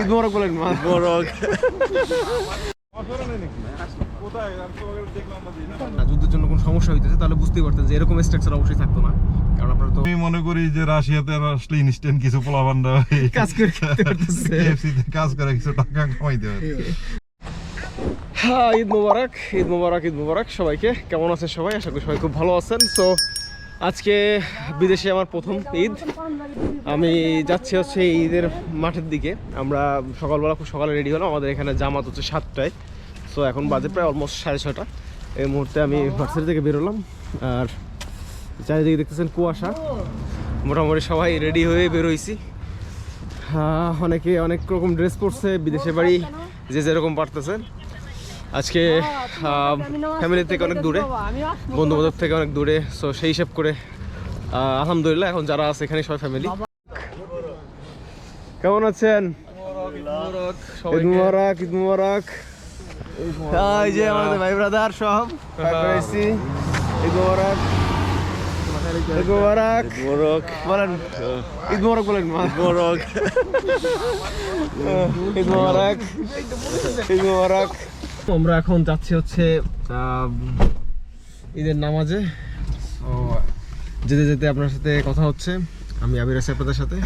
ঈদ মোবারক বলেন মোবারক যুদ্ধের জন্য কোনো সমস্যা হইতেছে তাহলে বুঝতেই পারতেন যে এরকম স্ট্রাকচার অবশ্যই থাকতো না। কারণ আপনারা তো আমি মনে করি যে রাশিয়াতে আসলে ইনস্ট্যান্ট কিছু পোলাবান্ডা কাজ করে খেতে পারতেছে। KFC-তে কাজ করে কিছু টাকা কামাইতে পারে। হ্যাঁ ঈদ মোবারক ঈদ মোবারক ঈদ মোবারক সবাইকে। কেমন আছেন সবাই? আশা করি সবাই খুব ভালো আছেন। তো আজকে বিদেশে আমার প্রথম ঈদ। আমি যাচ্ছি হচ্ছে ঈদের মাঠের দিকে। আমরা সকালবেলা খুব সকালে রেডি হলাম। আমাদের এখানে জামাত হচ্ছে সাতটায়। সো এখন বাজে প্রায় অলমোস্ট সাড়ে ছটা এই মুহূর্তে আমি ভার্সিটি থেকে বেরোলাম আর চারিদিকে দেখতেছেন কুয়াশা। মোটামুটি সবাই রেডি হয়ে বেরোইছি। অনেকে অনেক রকম ড্রেস পরছে। বিদেশে বাড়ি যে যেরকম পারতেছেন। আজকে ফ্যামিলি থেকে অনেক দূরে বন্ধু বান্ধব থেকে অনেক দূরে সো সেই হিসাব করে আলহামদুলিল্লাহ এখন যারা আছে এখানে সবাই ফ্যামিলি কেমন আছেন? ঈদ মুবারক ঈদ মুবারক। এই যে আমাদের ভাই ব্রাদার সব। পেয়েছি ঈদ মুবারক। ঈদ মুবারক। মুবারক। বলেন ঈদ মুবারক বলেন মুবারক। ঈদ মুবারক। ঈদ মুবারক। আমরা এখন যাচ্ছি হচ্ছে ঈদের নামাজে। ও। যেতে যেতে আপনার সাথে কথা হচ্ছে। আমি আবির আছি আপনাদের সাথে।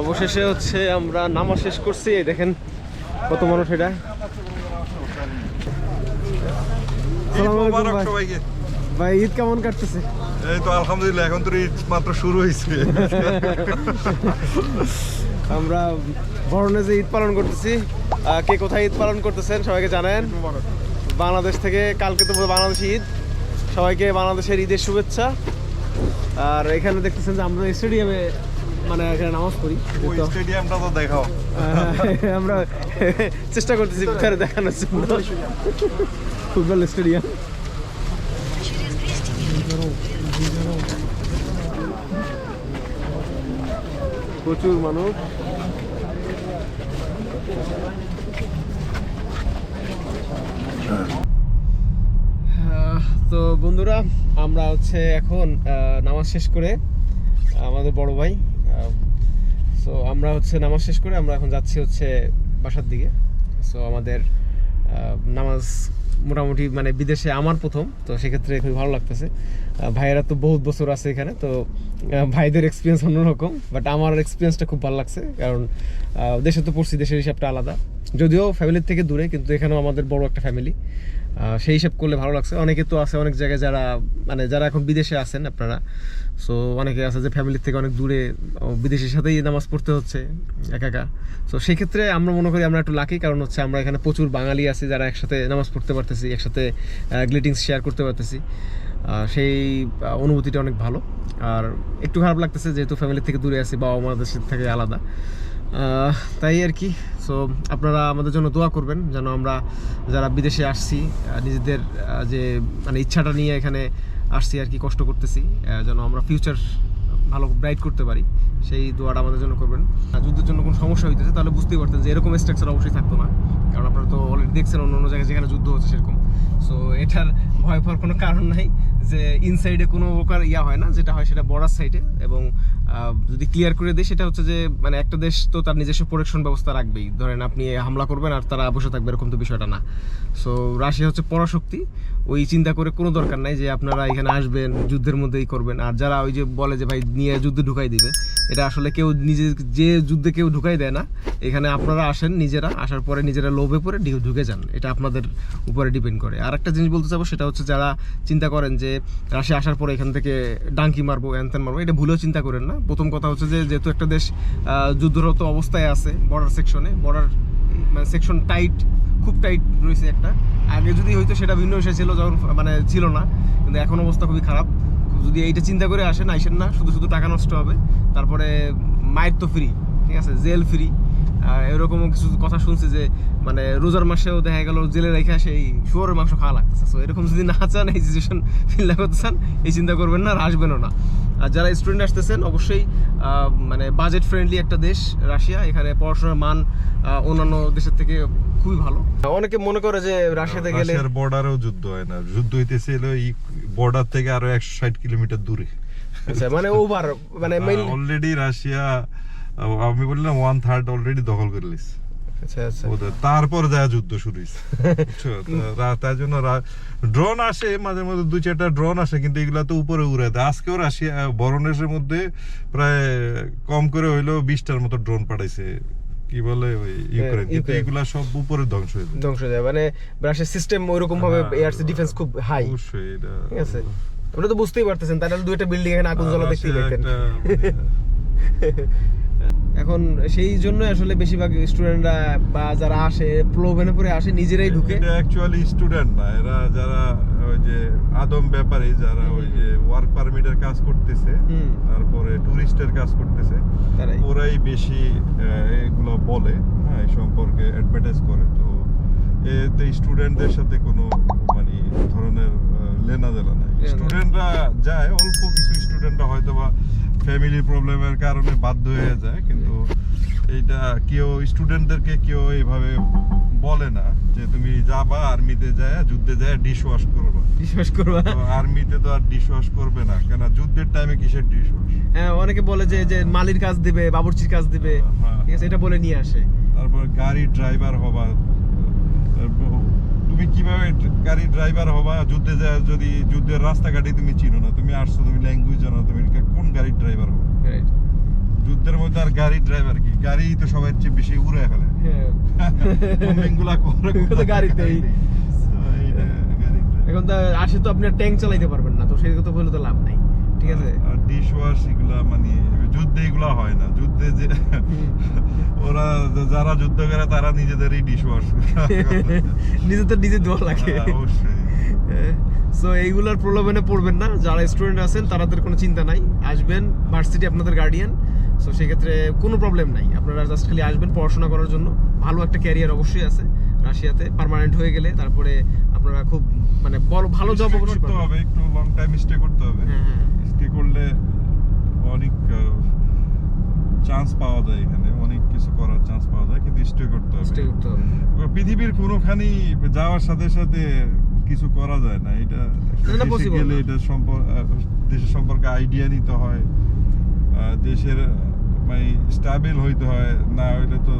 অবশেষে হচ্ছে আমরা নামাজ শেষ করছি দেখেন। কত মানুষ এটা? ভাই। ঈদ কেমন কাটতেছে? এই তো আলহামদুলিল্লাহ এখন তো ঈদ মাত্র শুরু হয়েছে। আমরা ভরণে ঈদ পালন করতেছি কে কোথায় ঈদ পালন করতেছেন সবাইকে জানেন। বাংলাদেশ থেকে কালকে তো বাংলাদেশ ঈদ। সবাইকে বাংলাদেশের ঈদের শুভেচ্ছা। আর এখানে দেখতেছেন যে আমরা স্টেডিয়ামে মানে এখানে নামাজ পড়ি। স্টেডিয়ামটা তো দেখাও। আমরা চেষ্টা করতেছি ভিতরে দেখানোর জন্য। Football stadium. প্রচুর মানুষ। তো বন্ধুরা আমরা হচ্ছে এখন আহ, নামাজ শেষ করে আমাদের বড় ভাই সো আমরা হচ্ছে নামাজ শেষ করে আমরা এখন যাচ্ছি হচ্ছে বাসার দিকে। সো আমাদের নামাজ মোটামুটি মানে বিদেশে আমার প্রথম, তো সেক্ষেত্রে খুবই ভালো লাগতেছে। ভাইয়েরা তো বহুত বছর আছে এখানে, তো ভাইদের এক্সপিরিয়েন্স অন্যরকম বাট আমার এক্সপিরিয়েন্সটা খুব ভালো লাগছে, কারণ দেশে তো পড়ছি, দেশের হিসাবটা আলাদা। যদিও ফ্যামিলির থেকে দূরে, কিন্তু এখানেও আমাদের বড় একটা ফ্যামিলি সেই হিসাব করলে ভালো লাগছে। অনেকে তো আছে, অনেক জায়গায় যারা মানে যারা এখন বিদেশে আছেন আপনারা সো অনেকে আছে যে ফ্যামিলির থেকে অনেক দূরে বিদেশের সাথেই নামাজ পড়তে হচ্ছে, একা একা। সো সেই ক্ষেত্রে আমরা মনে করি আমরা একটু লাকি কারণ হচ্ছে আমরা এখানে প্রচুর বাঙালি আছি যারা একসাথে নামাজ পড়তে পারতেছি, একসাথে গ্লিটিংস শেয়ার করতে পারতেছি। সেই অনুভূতিটা অনেক ভালো। আর একটু খারাপ লাগতেছে যেহেতু ফ্যামিলির থেকে দূরে আছি বাবা মা দেশের থেকে আলাদা। তাই আর কি। সো আপনারা আমাদের জন্য দোয়া করবেন যেন আমরা যারা বিদেশে আসছি নিজেদের যে মানে ইচ্ছাটা নিয়ে এখানে আসছি আর কি, কষ্ট করতেছি যেন আমরা ফিউচার ভালো ব্রাইট করতে পারি। সেই দোয়াটা আমাদের জন্য করবেন। যুদ্ধের জন্য কোনো সমস্যা হইতেছে, তাহলে বুঝতেই পারতেন যে এরকম স্ট্রাকচার অবশ্যই থাকতো না। কারণ আপনারা তো অলরেডি দেখছেন অন্য অন্য জায়গায় যেখানে যুদ্ধ হচ্ছে সেরকম। সো এটার ভয় পাওয়ার কোনো কারণ নাই। যে ইনসাইডে কোনো প্রকার ইয়া হয় না, যেটা হয় সেটা বর্ডার সাইডে এবং যদি ক্লিয়ার করে দেয় সেটা হচ্ছে যে মানে একটা দেশ তো তার নিজস্ব প্রোটেকশন ব্যবস্থা রাখবেই। ধরেন আপনি হামলা করবেন আর তারা বসে থাকবে, এরকম তো বিষয়টা না। সো রাশিয়া হচ্ছে পরাশক্তি। ওই চিন্তা করে কোনো দরকার নাই যে আপনারা এখানে আসবেন, যুদ্ধের মধ্যেই করবেন। আর যারা ওই যে বলে যে ভাই নিয়ে যুদ্ধে ঢুকাই দিবে, এটা আসলে কেউ নিজে যে যুদ্ধে কেউ ঢুকাই দেয় না, এখানে আপনারা আসেন নিজেরা, আসার পরে নিজেরা লোভে পরে ঢুকে যান। এটা আপনাদের উপরে ডিপেন্ড করে। আর একটা জিনিস বলতে চাবো, সেটা হচ্ছে যারা চিন্তা করেন যে রাশিয়া আসার পরে এখান থেকে ডাঙ্কি মারবো, অ্যান্থেন মারবো, এটা ভুলেও চিন্তা করেন না। প্রথম কথা হচ্ছে যে, যেহেতু একটা দেশ যুদ্ধরত অবস্থায় আছে বর্ডার সেকশনে বর্ডার মানে সেকশন টাইট খুব টাইট রয়েছে একটা। আগে যদি হয়তো সেটা ভিন্ন বিষয় ছিল, যখন মানে ছিল না, কিন্তু এখন অবস্থা খুবই খারাপ। যদি এইটা চিন্তা করে আসেন, আইসেন না, শুধু শুধু টাকা নষ্ট হবে। তারপরে মায়ের তো ফ্রি ঠিক আছে? জেল ফ্রি এরকমও কিছু কথা শুনছি যে মানে রোজার মাসেও দেখা গেল জেলে রেখে সেই শুয়োরের মাংস খাওয়া লাগতেছে। সো এরকম যদি না চান এই সিচুয়েশন ফিল করতে চান এই চিন্তা করবেন না আর আসবেনও না। আর যারা স্টুডেন্ট আসতেছেন অবশ্যই মানে বাজেট ফ্রেন্ডলি একটা দেশ রাশিয়া। এখানে পড়াশোনার মান অন্যান্য দেশের থেকে খুবই ভালো। অনেকে মনে করে যে রাশিয়াতে গেলে বর্ডারেও যুদ্ধ হয় না। যুদ্ধ হইতেছে হলো এই বর্ডার থেকে আরও একশো ষাট কিলোমিটার দূরে। আচ্ছা মানে ওভার মানে অলরেডি রাশিয়া আমি বললাম ওয়ান থার্ড অলরেডি দখল করে লিস আচ্ছা আচ্ছা। তারপর যা যুদ্ধ শুরু তার জন্য ড্রোন আসে মাঝে মধ্যে দু চারটা ড্রোন আসে কিন্তু এগুলা তো উপরে উড়ে দেয়। আজকেও রাশিয়া বরণেশের মধ্যে প্রায় কম করে হইলেও বিশটার মতো ড্রোন পাঠাইছে। কি বলে ওই ইউক্রেন? কিন্তু এগুলা সব উপরে ধ্বংস হয়ে যায়। ধ্বংস হয়ে যায়। মানে রাশিয়ার সিস্টেম ওইরকম ভাবে হ্যাঁ, এয়ার ডিফেন্স খুব হাই অবশ্যই এটা ঠিক আছে? ওটা তো বুঝতেই পারতেছেন তাহলে দুইটা বিল্ডিং এখানে আগুন জ্বলা দেখতেই মানে এখন সেই জন্য আসলে বেশিরভাগ স্টুডেন্টরা বা যারা আসে প্লোভেনে পরে আসে নিজেরাই ঢুকে। এটা অ্যাকচুয়ালি স্টুডেন্ট না এরা যারা ওই যে আদম ব্যাপারী যারা ওই যে ওয়ার্ক পারমিটের কাজ করতেছে তারপরে টুরিস্টের কাজ করতেছে তারাই। ওরাই বেশি এগুলো বলে হ্যাঁ এই সম্পর্কে অ্যাডভার্টাইজ করে। তো এতে স্টুডেন্টদের সাথে কোনো মানে ধরনের লেনা দেনা নাই। স্টুডেন্টরা যায় অল্প কিছু স্টুডেন্টরা হয়তো বা ফ্যামিলি প্রবলেমের কারণে বাধ্য হয়ে যায় কিন্তু এইটা কেউ স্টুডেন্টদেরকে কেউ এইভাবে বলে না যে তুমি যাবা আর্মিতে যায় যুদ্ধে যায় ডিশ ওয়াশ করবা। বিশ্বাস করবা। তো আর্মিতে তো আর ডিশ ওয়াশ করবে না কেন যুদ্ধের টাইমে কিসের ডিশ ওয়াশ হ্যাঁ অনেকে বলে যে যে মালির কাজ দিবে বাবুর্চির কাজ দিবে। হ্যাঁ। ঠিক আছে এটা বলে নিয়ে আসে। তারপর গাড়ি ড্রাইভার হবা তুমি কীভাবে গাড়ি ড্রাইভার হবা? যুদ্ধে যা যদি যুদ্ধের রাস্তাঘাটে তুমি চিনো না তুমি আসছো তুমি ল্যাঙ্গুয়েজ জানো তুমি কোন গাড়ির ড্রাইভার হবে. যুদ্ধের মধ্যে আর গাড়ির ড্রাইভার কি? গাড়ি তো সবার চেয়ে বেশি উড়ে ফেলে। হ্যাঁ। গাড়িতেই। এখন তো আসে তো আপনি ট্যাঙ্ক চালাইতে পারবেন না তো সেই কথা বলে তো লাভ নাই। ঠিক আছে? আর ডিশ ওয়াশ এগুলা মানে যুদ্ধে এগুলা হয় না। যুদ্ধে যে ওরা যারা যুদ্ধ করে তারা নিজেদেরই ডিশ ওয়াশ নিজে দোয়া লাগে। অবশ্যই। সো এইগুলোর প্রলোভনে পড়বেন না। যারা স্টুডেন্ট আছেন তাদের কোনো চিন্তা নাই। আসবেন ভার্সিটি আপনাদের গার্ডিয়ান সো সেক্ষেত্রে কোনো প্রবলেম নাই। আপনারা জাস্ট খালি আসবেন পড়াশোনা করার জন্য। ভালো একটা ক্যারিয়ার অবশ্যই আছে রাশিয়াতে। পার্মানেন্ট হয়ে গেলে তারপরে আপনারা খুব মানে বড় ভালো জব অবশ্যই করতে হবে একটু লং টাইম স্টে করতে হবে। স্টে করলে অনেক চান্স পাওয়া যায় এখানে অনেক কিছু করার চান্স পাওয়া যায় কিন্তু স্টে করতে হবে। স্টে করতে হবে। পৃথিবীর কোনোখানেই যাওয়ার সাথে সাথে কিছু করা যায় না এটা দেশে গেলে এটা সম্পর্ক দেশের সম্পর্কে আইডিয়া নিতে হয় দেশের মানে স্টাবেল হইতে হয় না হইলে তো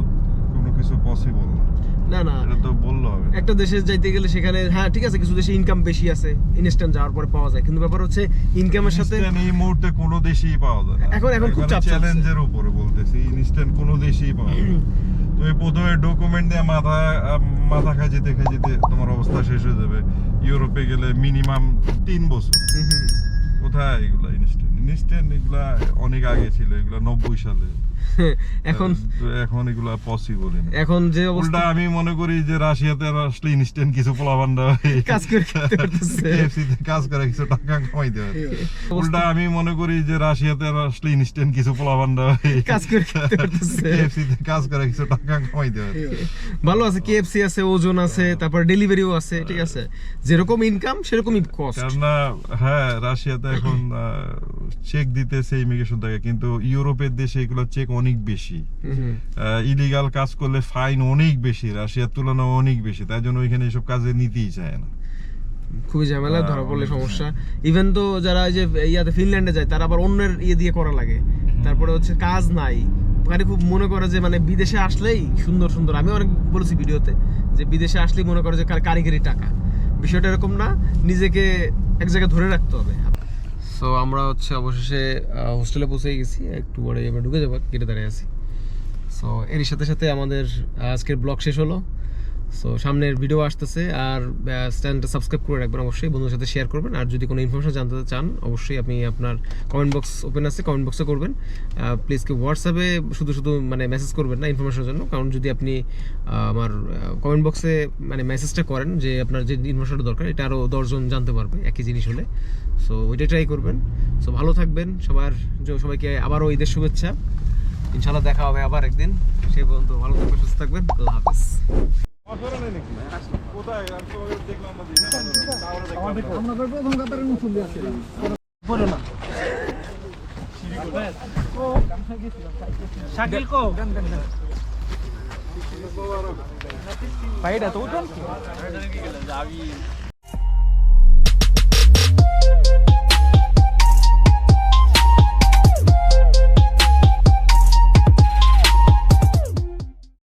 কোনো কিছু পসিবল না। না না। এটা তো বলল হবে। একটা দেশে যাইতে গেলে সেখানে হ্যাঁ ঠিক আছে কিছু দেশে ইনকাম বেশি আছে ইনস্ট্যান্ট যাওয়ার পরে পাওয়া যায়। কিন্তু ব্যাপার হচ্ছে ইনকামের সাথে এই মুহূর্তে কোনো দেশেই পাওয়া যায় না। এখন- এখন খুব চাপ চ্যালেঞ্জের উপরে বলতেছি ইনস্ট্যান্ট কোনো দেশেই পাওয়া যায় না। তুমি প্রথমে ডকুমেন্ট দিয়ে মাথা মাথা তোমার অবস্থা শেষ হয়ে যাবে। ইউরোপে গেলে মিনিমাম তিন বছর। কোথায় এগুলা ইনস্ট্যান্ট ইনস্ট্যান্ট এগুলা অনেক আগে ছিল এগুলা নব্বই সালে। এখন এখন এগুলা পসিবল এখন যে অবস্থা আমি মনে করি যে রাশিয়াতে আসলে ইনস্ট্যান্ট কিছু পোলাবান্ডা কাজ করে কাজ করে কিছু টাকা কামাইতে পারে। উল্টা আমি মনে করি যে রাশিয়াতে আসলে ইনস্ট্যান্ট কিছু পোলাবান্ডা কাজ করে কাজ করে কিছু টাকা কামাইতে পারে। ভালো আছে কেএফসি আছে ওজন আছে তারপর ডেলিভারিও আছে ঠিক আছে। যেরকম ইনকাম সেরকমই কস্ট হ্যাঁ রাশিয়াতে এখন চেক দিতেছে ইমিগ্রেশন থেকে কিন্তু ইউরোপের দেশে এগুলো চেক অনেক বেশি। ইলিগাল কাজ করলে ফাইন অনেক বেশি রাশিয়ার তুলনায় অনেক বেশি তাই জন্য ওইখানে এসব কাজে নিতেই চায় না। খুবই ঝামেলা ধরা পড়লে সমস্যা। ইভেন তো যারা এই যে ইয়াতে ফিনল্যান্ডে যায় তারা আবার অন্যের ইয়ে দিয়ে করা লাগে। তারপরে হচ্ছে কাজ নাই। ওখানে খুব মনে করে যে মানে বিদেশে আসলেই সুন্দর সুন্দর। আমি অনেক বলেছি ভিডিওতে যে বিদেশে আসলেই মনে করে যে কারিগরি টাকা। বিষয়টা এরকম না নিজেকে এক জায়গায় ধরে রাখতে হবে। সো আমরা হচ্ছে অবশেষে হোস্টেলে পৌঁছে গেছি। একটু পরে আমরা ঢুকে যাব কেটে দাঁড়িয়ে আছি। সো এর সাথে সাথে আমাদের আজকের ব্লগ শেষ হলো। সো সামনের ভিডিও আসতেছে আর চ্যানেলটা সাবস্ক্রাইব করে রাখবেন অবশ্যই, বন্ধুদের সাথে শেয়ার করবেন। আর যদি কোনো ইনফরমেশন জানতে চান, অবশ্যই আপনি আপনার কমেন্ট বক্স ওপেন আছে কমেন্ট বক্সে করবেন। প্লিজ কি হোয়াটসঅ্যাপে শুধু শুধু মানে মেসেজ করবেন না ইনফরমেশনের জন্য। কারণ যদি আপনি আমার কমেন্ট বক্সে মানে মেসেজটা করেন যে আপনার যে ইনফরমেশনটা দরকার, এটা আরও দশজন জানতে পারবে একই জিনিস হলে। সো ওইটা ট্রাই করবেন। সো ভালো থাকবেন সবার সবাইকে আবারও ঈদের শুভেচ্ছা। ইনশাল্লাহ দেখা হবে আবার একদিন। সেই পর্যন্ত ভালো থাকবেন, সুস্থ থাকবেন। আল্লাহ হাফেজ। শাকিল কো ভাই এটা তো উঠুন